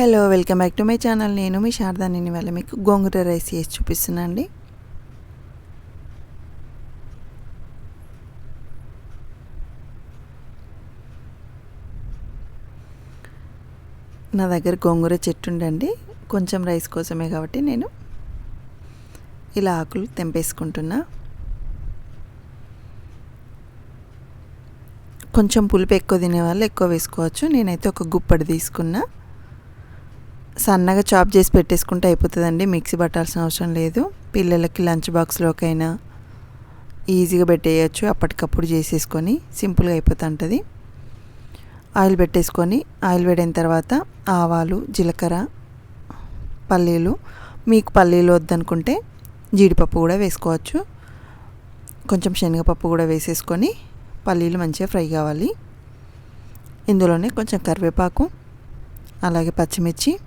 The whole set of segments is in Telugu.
Hello welcome back to my channel. నేను మీ శారదా నేను వాళ్ళ మీకు గోంగూర రైస్ చేసి చూపిస్తున్నా అండి. నా దగ్గర గోంగూర చెట్టు ఉండండి కొంచెం రైస్ కోసమే కాబట్టి నేను ఇలా ఆకులు తెంపేసుకుంటున్నా. కొంచెం పులుపు ఎక్కువ తినే వాళ్ళు ఎక్కువ వేసుకోవచ్చు. నేనైతే ఒక గుప్పడి తీసుకున్నా. సన్నగా చాప్ చేసి పెట్టేసుకుంటే అయిపోతుందండి. మిక్సీ పట్టాల్సిన అవసరం లేదు. పిల్లలకి లంచ్ బాక్స్లోకైనా ఈజీగా పెట్టేయచ్చు. అప్పటికప్పుడు చేసేసుకొని సింపుల్గా అయిపోతుంటుంది. ఆయిల్ పెట్టేసుకొని ఆయిల్ వేడిన తర్వాత ఆవాలు జీలకర్ర పల్లీలు మీకు పల్లీలు వద్దనుకుంటే జీడిపప్పు కూడా వేసుకోవచ్చు. కొంచెం శనగపప్పు కూడా వేసేసుకొని పల్లీలు మంచిగా ఫ్రై కావాలి. ఇందులోనే కొంచెం కరివేపాకు అలాగే పచ్చిమిర్చి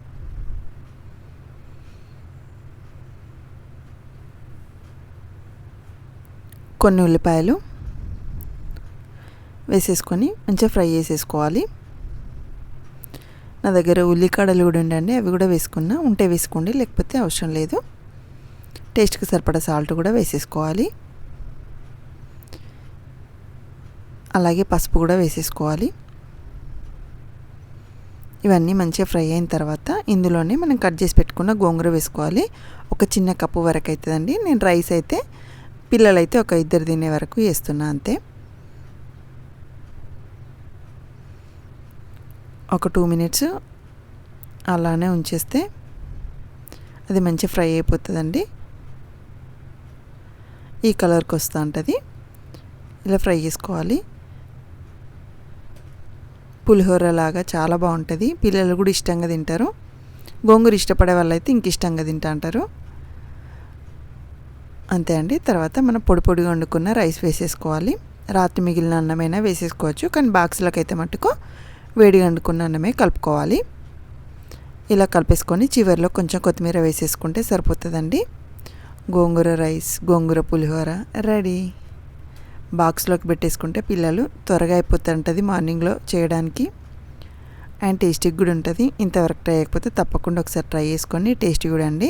కొన్ని ఉల్లిపాయలు వేసేసుకొని మంచిగా ఫ్రై చేసేసుకోవాలి. నా దగ్గర ఉల్లికాడలు కూడా ఉండండి అవి కూడా వేసుకున్నా. ఉంటే వేసుకోండి లేకపోతే అవసరం లేదు. టేస్ట్కి సరిపడా సాల్ట్ కూడా వేసేసుకోవాలి. అలాగే పసుపు కూడా వేసేసుకోవాలి. ఇవన్నీ మంచిగా ఫ్రై అయిన తర్వాత ఇందులోనే మనం కట్ చేసి పెట్టుకున్న గోంగూర వేసుకోవాలి. ఒక చిన్న కప్పు వరకు అవుతుందండి. నేను రైస్ అయితే పిల్లలైతే ఒక ఇద్దరు తినే వరకు వేస్తున్నా అంతే. ఒక టూ మినిట్స్ అలానే ఉంచేస్తే అది మంచి ఫ్రై అయిపోతుందండి. ఈ కలర్కి వస్తూ ఉంటుంది. ఇలా ఫ్రై చేసుకోవాలి. పులిహోర లాగా చాలా బాగుంటుంది. పిల్లలు కూడా ఇష్టంగా తింటారు. గోంగూర ఇష్టపడే వాళ్ళైతే ఇంక ఇష్టంగా తింటా అంటారు. అంతే అండి. తర్వాత మనం పొడి పొడిగా వండుకున్న రైస్ వేసేసుకోవాలి. రాత్రి మిగిలిన అన్నమైనా వేసేసుకోవచ్చు. కానీ బాక్స్లోకి అయితే మట్టుకు వేడిగా వండుకున్న అన్నమే కలుపుకోవాలి. ఇలా కలిపేసుకొని చివరిలో కొంచెం కొత్తిమీర వేసేసుకుంటే సరిపోతుందండి. Gongura rice gongura pulihora ready. బాక్స్లోకి పెట్టేసుకుంటే పిల్లలు త్వరగా అయిపోతుంటుంది మార్నింగ్లో చేయడానికి. అండ్ టేస్టీగా కూడా ఉంటుంది. ఇంతవరకు ట్రై అయిపోతే తప్పకుండా ఒకసారి ట్రై చేసుకొని టేస్టీ కూడా అండి